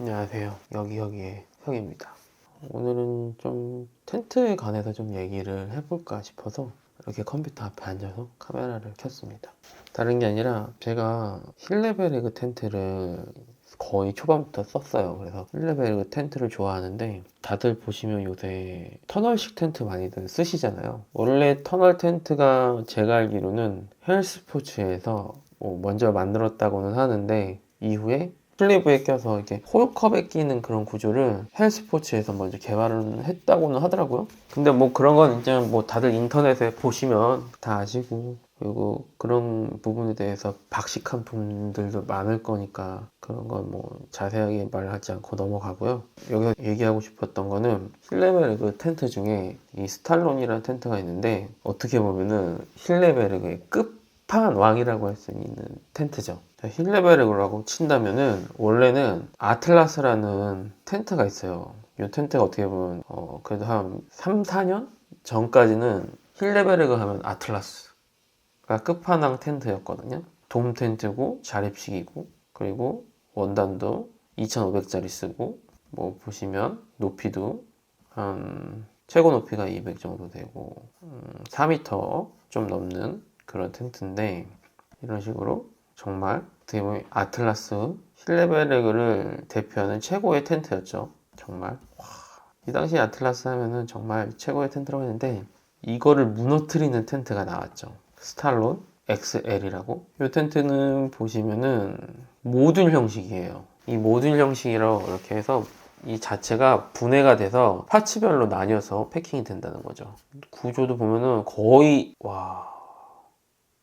안녕하세요. 여기 여기의 형입니다. 오늘은 좀 텐트에 관해서 좀 얘기를 해볼까 싶어서 이렇게 컴퓨터 앞에 앉아서 카메라를 켰습니다. 다른 게 아니라 제가 힐레베르그 텐트를 거의 초반부터 썼어요. 그래서 힐레베르그 텐트를 좋아하는데 다들 보시면 요새 터널식 텐트 많이들 쓰시잖아요. 원래 터널 텐트가 제가 알기로는 헬스포츠에서 뭐 먼저 만들었다고는 하는데 이후에 슬리브에 껴서 이렇게 홀컵에 끼는 그런 구조를 헬스포츠에서 먼저 개발을 했다고는 하더라고요. 근데 뭐 그런 건 이제 뭐 다들 인터넷에 보시면 다 아시고 그리고 그런 부분에 대해서 박식한 분들도 많을 거니까 그런 건 뭐 자세하게 말하지 않고 넘어가고요. 여기서 얘기하고 싶었던 거는 힐레베르그 텐트 중에 이 스탈론이라는 텐트가 있는데 어떻게 보면은 힐레베르그의 끝 판왕이라고 할 수 있는 텐트죠. 힐레베르그라고 친다면은 원래는 아틀라스라는 텐트가 있어요. 이 텐트가 어떻게 보면 어 그래도 한 3, 4년 전까지는 힐레베르그 하면 아틀라스가 끝판왕 텐트였거든요. 돔 텐트고 자립식이고 그리고 원단도 2,500짜리 쓰고 뭐 보시면 높이도 한 최고 높이가 200 정도 되고 음, 4m 좀 넘는 그런 텐트인데 이런 식으로 정말 어떻게 보면 아틀라스 힐레베르그를 대표하는 최고의 텐트였죠. 정말 와, 이 당시 아틀라스 하면은 정말 최고의 텐트라고 했는데 이거를 무너뜨리는 텐트가 나왔죠. 스탈론 XL이라고. 이 텐트는 보시면은 모듈 형식이에요. 이 모듈 형식이라고 이렇게 해서 이 자체가 분해가 돼서 파츠별로 나뉘어서 패킹이 된다는 거죠. 구조도 보면은 거의 와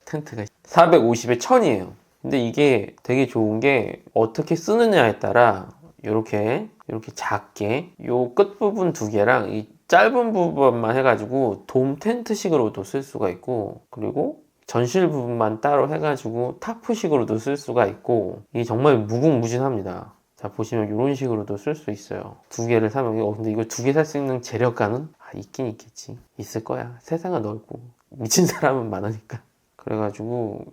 텐트가 450에 1000이에요. 근데 이게 되게 좋은 게 어떻게 쓰느냐에 따라 이렇게 이렇게 작게 요 끝부분 두 개랑 이 짧은 부분만 해가지고 돔 텐트식으로도 쓸 수가 있고 그리고 전실 부분만 따로 해가지고 타프식으로도 쓸 수가 있고 이게 정말 무궁무진합니다. 자 보시면 이런 식으로도 쓸 수 있어요. 두 개를 사면 어 근데 이걸 두개 살 수 있는 재력가는 아, 있긴 있겠지. 있을 거야. 세상은 넓고 미친 사람은 많으니까. 그래가지고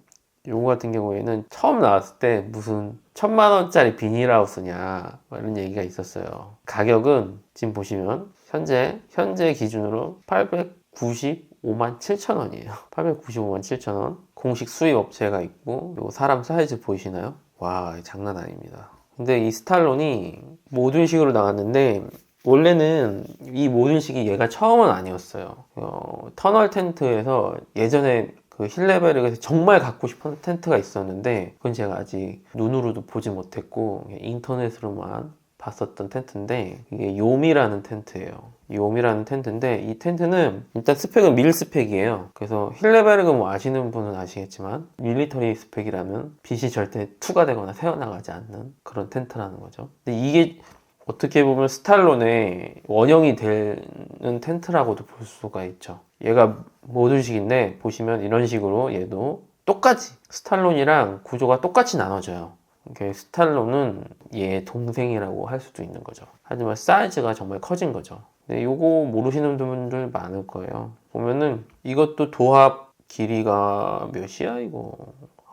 요거 같은 경우에는 처음 나왔을 때 무슨 천만 원짜리 비닐하우스냐 뭐 이런 얘기가 있었어요. 가격은 지금 보시면 현재 현재 기준으로 895만 7천 원이에요. 895만 7천 원. 공식 수입 업체가 있고 요 사람 사이즈 보이시나요? 와 장난 아닙니다. 근데 이 스탈론이 모듈식으로 나왔는데 원래는 이 모듈식이 얘가 처음은 아니었어요. 어, 터널 텐트에서 예전에 그 힐레베르에서 정말 갖고 싶은 텐트가 있었는데 그건 제가 아직 눈으로도 보지 못했고 인터넷으로만 봤었던 텐트인데 이게 요미라는 텐트예요. 요미라는 텐트인데 이 텐트는 일단 스펙은 밀 스펙이에요. 그래서 힐레베르그 뭐 아시는 분은 아시겠지만 밀리터리 스펙이라면 빛이 절대 투과되거나 새어나가지 않는 그런 텐트라는 거죠. 근데 이게 어떻게 보면 스탈론의 원형이 되는 텐트라고도 볼 수가 있죠. 얘가 모듈식인데 보시면 이런 식으로 얘도 똑같이 스탈론이랑 구조가 똑같이 나눠져요. 이게 스탈론은 얘 동생이라고 할 수도 있는 거죠. 하지만 사이즈가 정말 커진 거죠. 근데 요거 모르시는 분들 많을 거예요. 보면은 이것도 도합 길이가 몇이야 이거?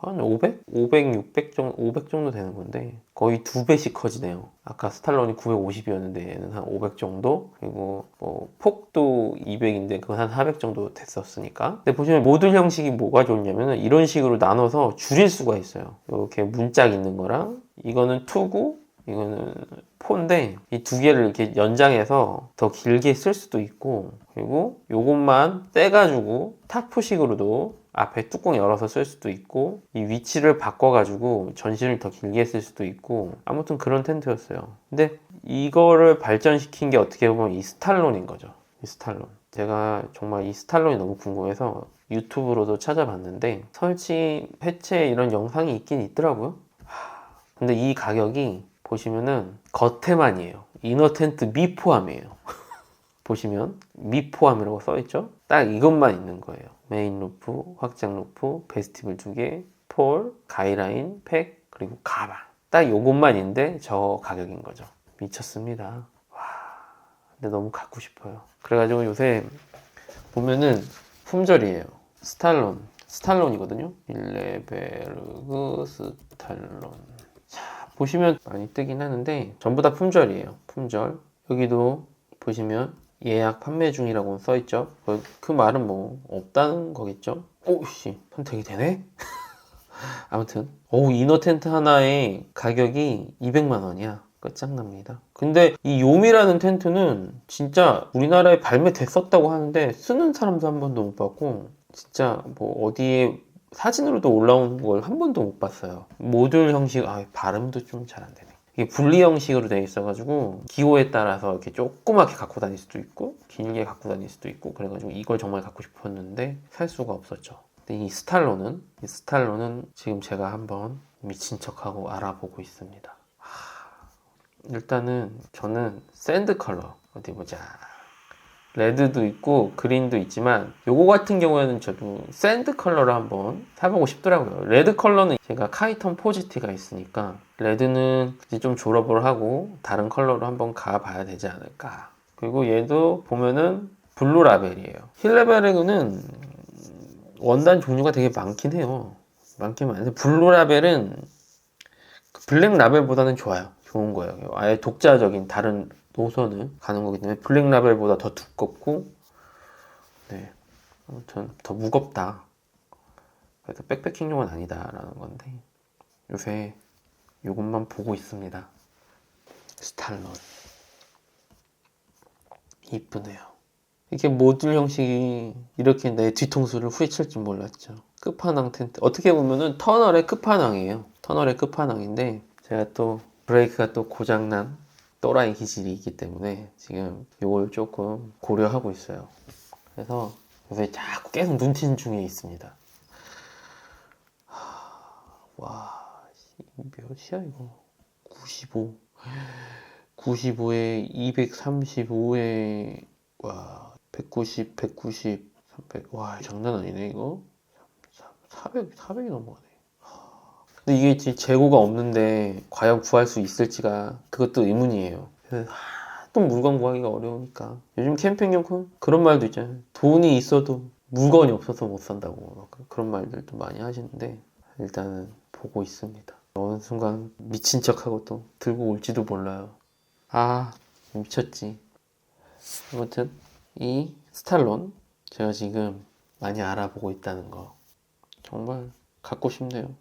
한 500? 500, 600 정도, 500 정도 되는 건데 거의 두 배씩 커지네요. 아까 스탈론이 950이었는데 얘는 한 500 정도 그리고 뭐 폭도 200인데 그건 한 400 정도 됐었으니까. 근데 보시면 모듈 형식이 뭐가 좋냐면은 이런 식으로 나눠서 줄일 수가 있어요. 이렇게 문짝 있는 거랑 이거는 투고 이거는 포인데 이 두 개를 이렇게 연장해서 더 길게 쓸 수도 있고 그리고 요것만 떼가지고 타프식으로도 앞에 뚜껑 열어서 쓸 수도 있고 이 위치를 바꿔가지고 전신을 더 길게 쓸 수도 있고 아무튼 그런 텐트였어요. 근데 이거를 발전시킨 게 어떻게 보면 이 스탈론인 거죠. 이 스탈론. 제가 정말 이 스탈론이 너무 궁금해서 유튜브로도 찾아봤는데 설치 해체 이런 영상이 있긴 있더라고요. 하, 근데 이 가격이 보시면은 겉에만이에요. 이너 텐트 미 포함이에요. 보시면 미 포함이라고 써 있죠 딱 이것만 있는 거예요 메인 루프, 확장 루프, 베스티블 두 개, 폴, 가이라인, 팩, 그리고 가방. 딱 요것만 있는데 저 가격인 거죠. 미쳤습니다. 와, 근데 너무 갖고 싶어요. 그래가지고 요새 보면은 품절이에요. 스탈론, 스탈론이거든요. 일레베르그 스탈론. 자, 보시면 많이 뜨긴 하는데 전부 다 품절이에요. 품절. 여기도 보시면 예약 판매 중이라고 써 있죠. 그, 그 말은 뭐 없다는 거겠죠. 오씨 선택이 되네. 아무튼 오 이너 텐트 하나에 가격이 200만 원이야. 끝장납니다. 근데 이 요미라는 텐트는 진짜 우리나라에 발매됐었다고 하는데 쓰는 사람도 한 번도 못 봤고 진짜 뭐 어디에 사진으로도 올라온 걸 한 번도 못 봤어요. 모듈 형식, 아, 발음도 좀 잘 안 되네. 이게 분리 형식으로 되어 있어가지고 기호에 따라서 이렇게 조그맣게 갖고 다닐 수도 있고 길게 갖고 다닐 수도 있고 그래가지고 이걸 정말 갖고 싶었는데 살 수가 없었죠. 근데 이 스탈로는 이 스탈로는 지금 제가 한번 미친 척하고 알아보고 있습니다. 하, 일단은 저는 샌드 컬러 어디 보자. 레드도 있고 그린도 있지만 요거 같은 경우에는 저도 샌드 컬러를 한번 사보고 싶더라고요. 레드 컬러는 제가 카이턴 포지티가 있으니까 레드는 이제 좀 졸업을 하고 다른 컬러로 한번 가봐야 되지 않을까. 그리고 얘도 보면은 블루 라벨이에요. 힐레베르그는 원단 종류가 되게 많긴 해요. 많긴 많은데 블루 라벨은 블랙 라벨보다는 좋아요. 좋은 거예요. 아예 독자적인 다른 노선을 가는 거기 때문에 블랙 라벨보다 더 두껍고 네 아무튼 더 무겁다. 그래서 백패킹용은 아니다라는 건데 요새 이것만 보고 있습니다. 스탈론 이쁘네요. 이게 모듈 형식이 이렇게 내 뒤통수를 후려칠 줄 몰랐죠. 끝판왕 텐트. 어떻게 보면은 터널의 끝판왕이에요. 터널의 끝판왕인데 제가 또 브레이크가 또 고장난 또라이 기질이 있기 때문에 지금 이걸 조금 고려하고 있어요. 그래서 요새 자꾸 계속 눈팅 중에 있습니다. 하, 와, 몇이야 이거? 95. 95에 235에 와, 190, 190, 300. 와, 장난 아니네 이거. 400, 400이 넘어가네. 근데 이게 지금 재고가 없는데 과연 구할 수 있을지가 그것도 의문이에요. 또 물건 구하기가 어려우니까 요즘 캠핑용 그- 그런 말도 있잖아요. 돈이 있어도 물건이 없어서 못 산다고 막 그런 말들도 많이 하시는데 일단은 보고 있습니다. 어느 순간 미친 척하고 또 들고 올지도 몰라요. 아 미쳤지. 아무튼 이 스탈론 제가 지금 많이 알아보고 있다는 거 정말 갖고 싶네요.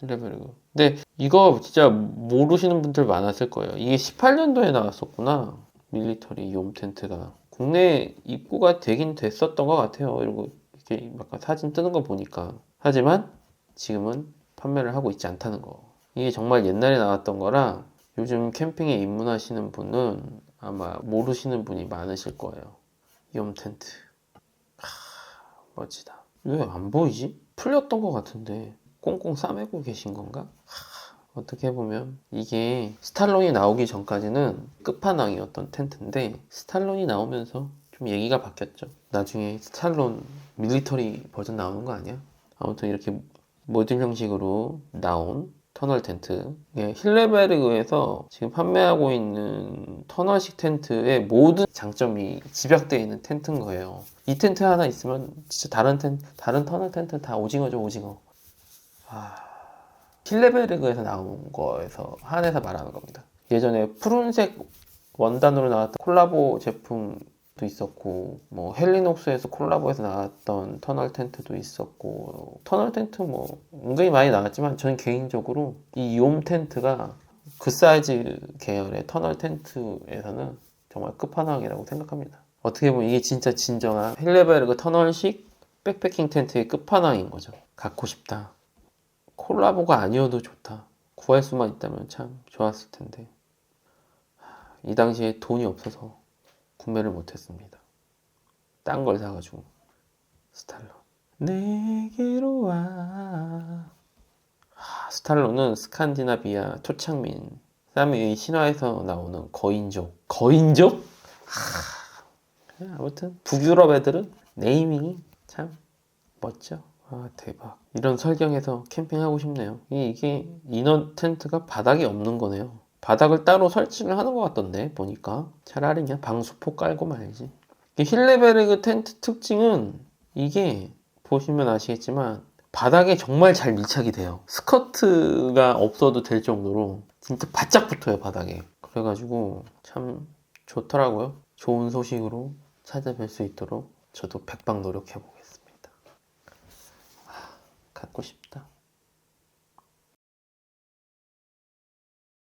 힐레베르그. 근데 이거 진짜 모르시는 분들 많았을 거예요. 이게 18년도에 나왔었구나. 밀리터리 욤 텐트가. 국내 입고가 되긴 됐었던 것 같아요. 이러고 이렇게 약간 사진 뜨는 거 보니까. 하지만 지금은 판매를 하고 있지 않다는 거. 이게 정말 옛날에 나왔던 거라 요즘 캠핑에 입문하시는 분은 아마 모르시는 분이 많으실 거예요. 욤 텐트. 하, 멋지다. 왜 안 보이지? 풀렸던 것 같은데. 꽁꽁 싸매고 계신 건가? 하, 어떻게 보면 이게 스탈론이 나오기 전까지는 끝판왕이었던 텐트인데 스탈론이 나오면서 좀 얘기가 바뀌었죠. 나중에 스탈론 밀리터리 버전 나오는 거 아니야? 아무튼 이렇게 모듈 형식으로 나온 터널 텐트. 이게 힐레베르그에서 지금 판매하고 있는 터널식 텐트의 모든 장점이 집약되어 있는 텐트인 거예요. 이 텐트 하나 있으면 진짜 다른 텐 다른 터널 텐트 다 오징어죠 오징어. 아, 힐레베르그에서 나온 거에서 한해서 말하는 겁니다. 예전에 푸른색 원단으로 나왔던 콜라보 제품도 있었고, 뭐 헬리녹스에서 콜라보해서 나왔던 터널 텐트도 있었고, 터널 텐트 뭐 은근히 많이 나왔지만 저는 개인적으로 이 욤 텐트가 그 사이즈 계열의 터널 텐트에서는 정말 끝판왕이라고 생각합니다. 어떻게 보면 이게 진짜 진정한 힐레베르그 터널식 백패킹 텐트의 끝판왕인 거죠. 갖고 싶다. 콜라보가 아니어도 좋다. 구할 수만 있다면 참 좋았을 텐데. 이 당시에 돈이 없어서 구매를 못했습니다. 딴 걸 사가지고. 스탈론. 내게로 와. 하, 스탈론은 스칸디나비아. 그다음에 이 신화에서 나오는 거인족. 거인족? 하, 아무튼 북유럽 애들은 네이밍이 참 멋져. 아 대박. 이런 설경에서 캠핑하고 싶네요. 이- 이게 인원 텐트가 바닥이 없는 거네요. 바닥을 따로 설치를 하는 것 같던데 보니까. 차라리 그냥 방수포 깔고 말지. 이 힐레베르그 텐트 특징은 이게 보시면 아시겠지만 바닥에 정말 잘 밀착이 돼요. 스커트가 없어도 될 정도로 진짜 바짝 붙어요 바닥에. 그래가지고 참 좋더라고요. 좋은 소식으로 찾아뵐 수 있도록 저도 백방 노력해 보겠습니다 아, 갖고 싶다